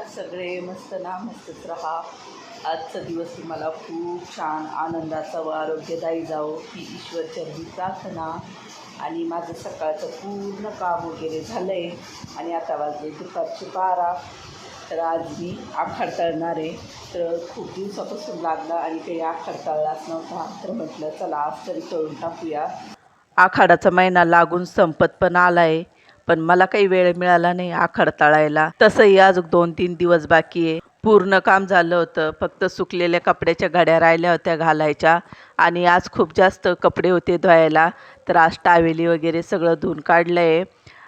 Hello सगळे मस्त ना मस्तच राहा. आजचा दिवस तुम्हाला खूप छान आनंदाचा व आरोग्यदायी जावो ही ईश्वरचरणी प्रार्थना. आणि माझं सकाळचं पूर्ण काम वगैरे झालं आहे आणि आता वाजले दुपारचे बारा. तर आज मी आखाड तळणार आहे. तर खूप दिवसापासून लागला आणि काही आखाड तळलाच नव्हता. तर म्हटलं चला आज तरी तळून टाकूया. आखाडाचा महिना लागून संपत पण आला आहे पण मला काही वेळ मिळाला नाही आखड तळायला. तसंही अजून दोन तीन दिवस बाकी आहे. पूर्ण काम झालं होतं. फक्त सुकलेल्या कपड्याच्या घड्या राहिल्या होत्या घालायच्या आणि आज खूप जास्त कपडे होते धुवायला. तर आज टावेली वगैरे सगळं धुवून काढलं आहे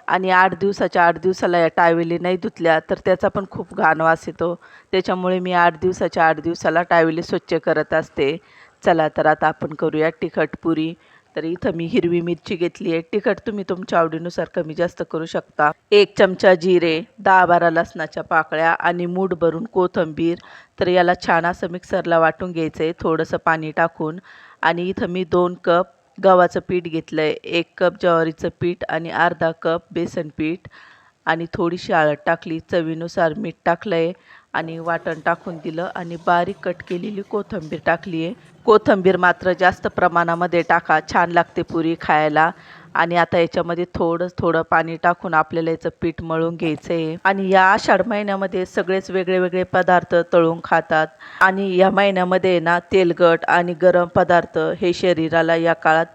आणि आठ दिवसाच्या आठ दिवसाला या टावेली नाही धुतल्या तर त्याचा पण खूप घाण वास येतो. त्याच्यामुळे मी आठ दिवसाच्या आठ दिवसाला टावेली स्वच्छ करत असते. चला तर आता आपण करूया तिखट पुरी. तर इथं मी हिरवी मिरची घेतली आहे. तिखट तुम्ही तुमच्या आवडीनुसार कमी जास्त करू शकता. एक चमचा जिरे दहा बारा लसणाच्या पाकळ्या आणि मूठ भरून कोथिंबीर. तर याला छान असं मिक्सरला वाटून घ्यायचं आहे थोडंसं पाणी टाकून आणि इथं मी दोन कप गव्हाचं पीठ घेतलं आहे एक कप ज्वारीचं पीठ आणि अर्धा कप बेसन पीठ. आणि थोडीशी हळद टाकली चवीनुसार मीठ टाकलं आहे आणि वाटण टाकून दिलं आणि बारीक कट केलेली कोथिंबीर टाकली आहे. कोथिंबीर मात्र जास्त प्रमाणामध्ये टाका छान लागते पुरी खायला. आणि आता याच्यामध्ये थोडं थोडं पाणी टाकून आपल्याला याचं पीठ मळून घ्यायचं आहे आणि या आषाढ महिन्यामध्ये सगळेच वेगळे वेगळे पदार्थ तळून खातात. आणि या महिन्यामध्ये ना तेलकट आणि गरम पदार्थ हे शरीराला या काळात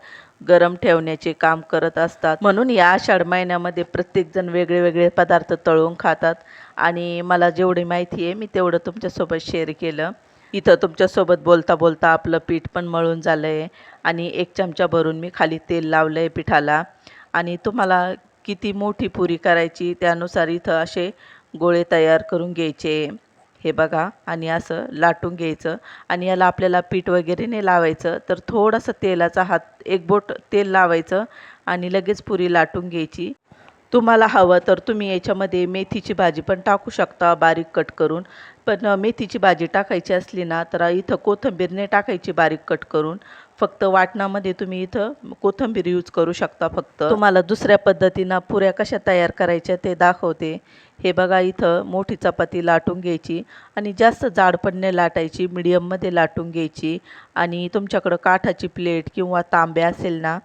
गरम ठेवण्याचे काम करत असतात. म्हणून या आषाढ महिन्यामध्ये प्रत्येकजण वेगळे वेगळे पदार्थ तळून खातात. आणि मला जेवढी माहिती आहे मी तेवढं तुमच्यासोबत शेअर केलं. इथं तुमच्यासोबत बोलता बोलता आपलं पीठ पण मळून झालं आहे आणि एक चमचा भरून मी खाली तेल लावलं आहे पिठाला. आणि तुम्हाला किती मोठी पुरी करायची त्यानुसार इथं असे गोळे तयार करून घ्यायचे. हे बघा आणि असं लाटून घ्यायचं आणि याला आपल्याला पीठ वगैरे नाही लावायचं तर थोडंसं तेलाचा हात एक बोट तेल लावायचं आणि लगेच पुरी लाटून घ्यायची. तुम्हाला हवं तर तुम्ही याच्यामध्ये मेथीची भाजी पण टाकू शकता बारीक कट करून. पण मेथीची भाजी टाकायची असली ना तर इथं कोथिंबीरने टाकायची बारीक कट करून. फक्त वाटणामध्ये तुम्ही इथं कोथिंबीर यूज करू शकता फक्त. तुम्हाला दुसऱ्या पद्धतीनं पुऱ्या कशा तयार करायच्या ते दाखवते. हे बघा इथं मोठी चपाती लाटून घ्यायची आणि जास्त जाड नाही लाटायची मिडियममध्ये लाटून घ्यायची. आणि तुमच्याकडं काठाची प्लेट किंवा तांब्या असेल ना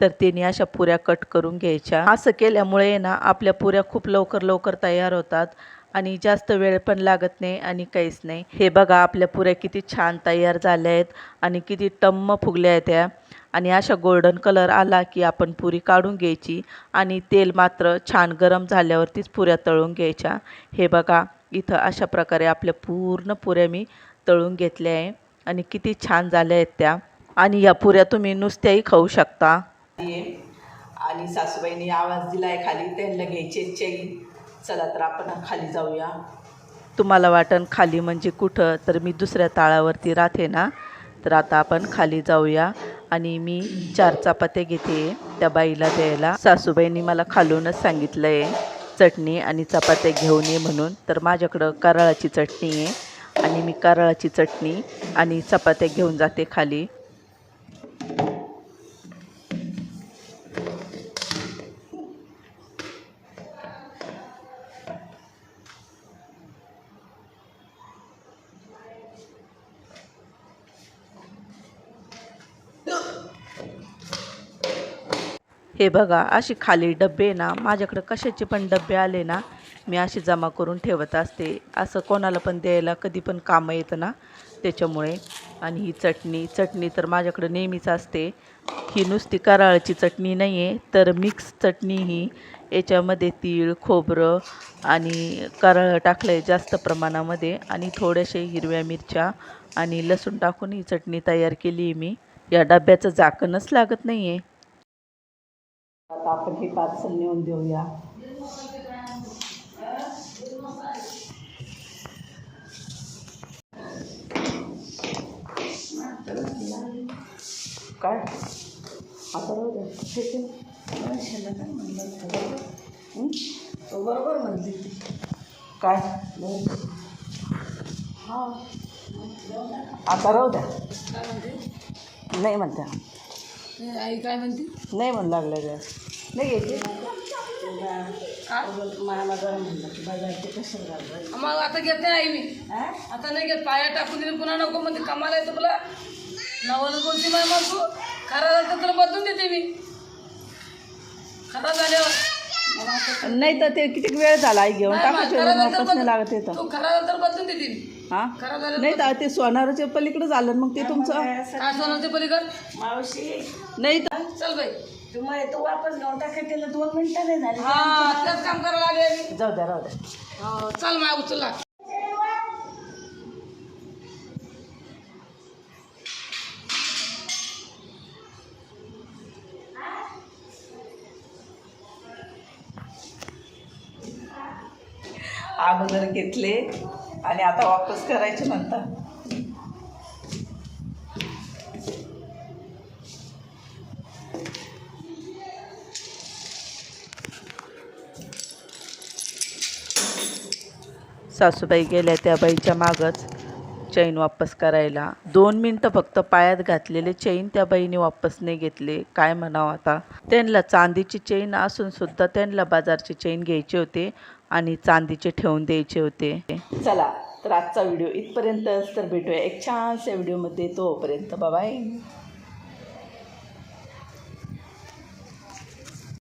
तर त्यांनी अशा पुऱ्या कट करून घ्यायच्या. असं केल्यामुळे ना आपल्या पुऱ्या खूप लवकर लवकर तयार होतात. आणि जास्त वेळ पण लागत नाही आणि काहीच नाही. हे बघा आपल्या पुऱ्या किती छान तयार झाल्या आहेत आणि किती टम्म फुगल्या आहेत त्या. आणि अशा गोल्डन कलर आला की आपण पुरी काढून घ्यायची आणि तेल मात्र छान गरम झाल्यावरतीच पुऱ्या तळून घ्यायच्या. हे बघा इथं अशा प्रकारे आपल्या पूर्ण पुऱ्या मी तळून घेतल्या आहे आणि किती छान झाल्या आहेत त्या. आणि या पुऱ्या तुम्ही नुसत्याही खाऊ शकता. आणि सासूबाईंनी आवाज दिला आहे खाली त्यांना घ्यायचे चैन चला तर आपण खाली जाऊया. तुम्हाला वाटण खाली म्हणजे कुठं? तर मी दुसऱ्या ताळावरती राहते ना तर आता आपण खाली जाऊया. आणि मी चार चपात्या घेते त्या बाईला द्यायला. सासूबाईंनी मला खालूनच सांगितलं आहे चटणी आणि चपात्या घेऊन ये म्हणून. तर माझ्याकडं कारळाची चटणी आहे. आणि मी कारळाची चटणी आणि चपात्या घेऊन जाते खाली. हे बघा अशी खाली डबे ना माझ्याकडं कशाचे पण डबे आले ना मी अशी जमा करून ठेवत असते. असं कोणाला पण द्यायला कधी पण कामं येतं ना त्याच्यामुळे. आणि ही चटणी चटणी तर माझ्याकडं नेहमीच असते. ही नुसती कराळची चटणी नाही आहे तर मिक्स चटणी ही. याच्यामध्ये तीळ खोबरं आणि कराळ टाकलं आहे जास्त प्रमाणामध्ये. आणि थोड्याशा हिरव्या मिरच्या आणि लसूण टाकून ही चटणी तयार केली आहे मी. या डब्याचं झाकणच लागत नाही आहे आता आपण हे पार्सल नेऊन देऊया. काय? आता? बरोबर म्हणते ती. काय? हां. आता राहू द्या. म्हणते नाही म्हणत्या हे आई काय म्हणते? नाही म्हण लागलं नाही घ्यायची? मामा जरा म्हणलं की बाजार ते कशाला घालवायचं मग आता घेत नाही आई मी. हा? आता नाही घेत. पाया टाकून दिली पुन्हा नको म्हणजे कमाला येतं तुला. नवल बोलते माय मग तू. खरा झालं तर तुला बदलून देते मी. खरा झाल्यावर मला नाही तर ते किती वेळ झाला आई घेऊन? वापस नाही लागत येतं तर बदलून हा? झालं नाही तर ते सोनाराच्या पलीकडे झालं मग ते तुमचं? काय असं- काय सोनं ते पलीकड? मावशी. नाही तर चल बाई. तुम्हाला तू वापस घेऊन टाका त्याला दोन मिनिटं नाही झाली. हा काम करायला मी. जाऊ द्या राहू द्या. हो, चल माय उचलला अगोदर घेतले आणि आता वापस करायचे म्हणता सासूबाई गेल्या त्या बाईच्या मागच. चैन वापस करायला. दोन मिनटं फक्त पायात घातलेले चैन त्या बाईने वापस नाही घेतले. काय म्हणावं आता? त्यांना चांदीची चैन असून सुद्धा त्यांना बाजारची चैन घ्यायचे होते आणि चांदीचे ठेवून द्यायचे होते. चला तर आजचा व्हिडिओ इथपर्यंतच तर भेटूया. एक छानशा व्हिडिओमध्ये तोपर्यंत. बाबाय